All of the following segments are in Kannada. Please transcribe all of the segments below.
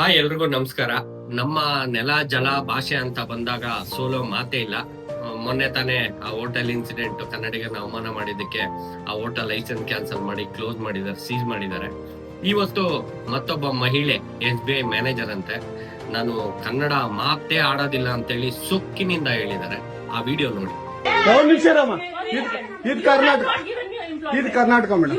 ಹಾಯ್ ಎಲ್ರಿಗೂ ನಮಸ್ಕಾರ. ನಮ್ಮ ನೆಲ ಜಲ ಭಾಷೆ ಅಂತ ಬಂದಾಗ ಸೋಲೋ ಮಾತೇ ಇಲ್ಲ. ಮೊನ್ನೆ ತಾನೇ ಆ ಹೋಟೆಲ್ ಇನ್ಸಿಡೆಂಟ್ ಕನ್ನಡಿಗನ ಅವಮಾನ ಮಾಡಿದ್ದಕ್ಕೆ ಆ ಹೋಟೆಲ್ ಲೈಸೆನ್ಸ್ ಕ್ಯಾನ್ಸಲ್ ಮಾಡಿ ಕ್ಲೋಸ್ ಮಾಡಿದ್ದಾರೆ ಸೀಸ್ ಮಾಡಿದ್ದಾರೆ. ಇವತ್ತು ಮತ್ತೊಬ್ಬ ಮಹಿಳೆ ಎಸ್ ಬಿ ಐ ಮ್ಯಾನೇಜರ್ ಅಂತೆ. ನಾನು ಕನ್ನಡ ಮಾತೇ ಆಡೋದಿಲ್ಲ ಅಂತೇಳಿ ಸೊಕ್ಕಿನಿಂದ ಹೇಳಿದ್ದಾರೆ. ಆ ವಿಡಿಯೋ ನೋಡಿ. ಇದು ಕರ್ನಾಟಕ ಇದು ಕರ್ನಾಟಕ ಮೇಡಮ್.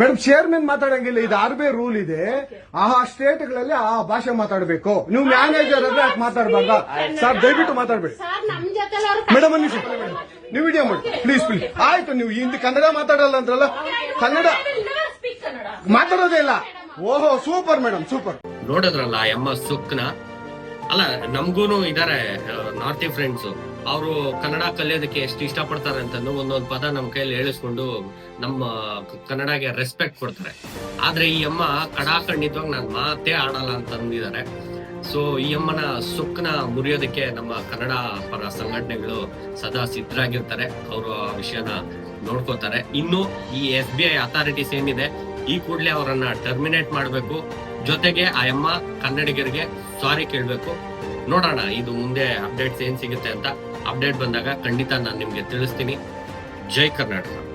Madam chairman ಮಾತಾಡಂಗಿಲ್ಲ. ಇದು ಆರ್ ಬಿ ಐ ರೂಲ್ ಇದೆ. ಆ ಸ್ಟೇಟ್ಗಳಲ್ಲಿ ಆ ಭಾಷೆ ಮಾತಾಡಬೇಕು. ನೀವು ಮ್ಯಾನೇಜರ್ ಅಂದ್ರೆ ಅದ್ ಮಾತಾಡಬಾರ್ದ? ಸರ್ ದಯವಿಟ್ಟು ಮಾತಾಡ್ಬೇಡಿ. ಮೇಡಮ್ ನಿಮಿಷ. ನೀವು ವಿಡಿಯೋ ಮಾಡಿ. ಪ್ಲೀಸ್ ಪ್ಲೀಸ್ ಆಯ್ತು ನೀವು ಹಿಂದಿ ಕನ್ನಡ ಮಾತಾಡಲ್ಲ ಅಂದ್ರಲ್ಲ? ಕನ್ನಡ. ಮಾತಾಡೋದೇ ಇಲ್ಲ. ಓಹೋ ಸೂಪರ್ ಮೇಡಮ್ ಸೂಪರ್ ನೋಡಿದ್ರಲ್ಲ ಎಮ್ಮ ಸುಕ್ನ? ಅಲ್ಲ, ನಮ್ಗೂನು ಇದಾರೆ ನಾರ್ತಿ ಫ್ರೆಂಡ್ಸ್ ಅವರು ಕನ್ನಡ ಕಲಿಯೋದಕ್ಕೆ ಎಷ್ಟು ಇಷ್ಟಪಡ್ತಾರೆ ಅಂತಂದು ಒಂದೊಂದು ಪದ ನಮ್ಮ ಕೈಯಲ್ಲಿ ಹೇಳಿಸ್ಕೊಂಡು ನಮ್ಮ ಕನ್ನಡಗೆ ರೆಸ್ಪೆಕ್ಟ್ ಕೊಡ್ತಾರೆ. ಆದ್ರೆ ಈ ಅಮ್ಮ ಕಡಾಖಂಡಿತವಾಗಿ ನಾನು ಮಾತೇ ಆಡಲ್ಲ ಅಂತ ಅಂದಿದ್ದಾರೆ. ಸೊ ಈ ಅಮ್ಮನ ಸುಖನ ಮುರಿಯೋದಕ್ಕೆ ನಮ್ಮ ಕನ್ನಡ ಪರ ಸಂಘಟನೆಗಳು ಸದಾ ಸಿದ್ಧರಾಗಿರ್ತಾರೆ. ಅವರು ಆ ವಿಷಯನ ನೋಡ್ಕೋತಾರೆ. ಇನ್ನು ಈ ಎಸ್ ಬಿ ಐ ಅಥಾರಿಟೀಸ್ ಏನಿದೆ, ಈ ಕೂಡಲೇ ಅವರನ್ನ ಟರ್ಮಿನೇಟ್ ಮಾಡಬೇಕು. ಜೊತೆಗೆ ಆ ಅಮ್ಮ ಕನ್ನಡಿಗರಿಗೆ ಸಾರಿ ಕೇಳಬೇಕು. ನೋಡೋಣ, ಇದು ಮುಂದೆ ಅಪ್ಡೇಟ್ಸ್ ಏನ್ ಸಿಗುತ್ತೆ ಅಂತ. ಅಪ್ಡೇಟ್ ಬಂದಾಗ ಖಂಡಿತ ನಾನು ನಿಮಗೆ ತಿಳಿಸ್ತೀನಿ. ಜೈ ಕರ್ನಾಟಕ.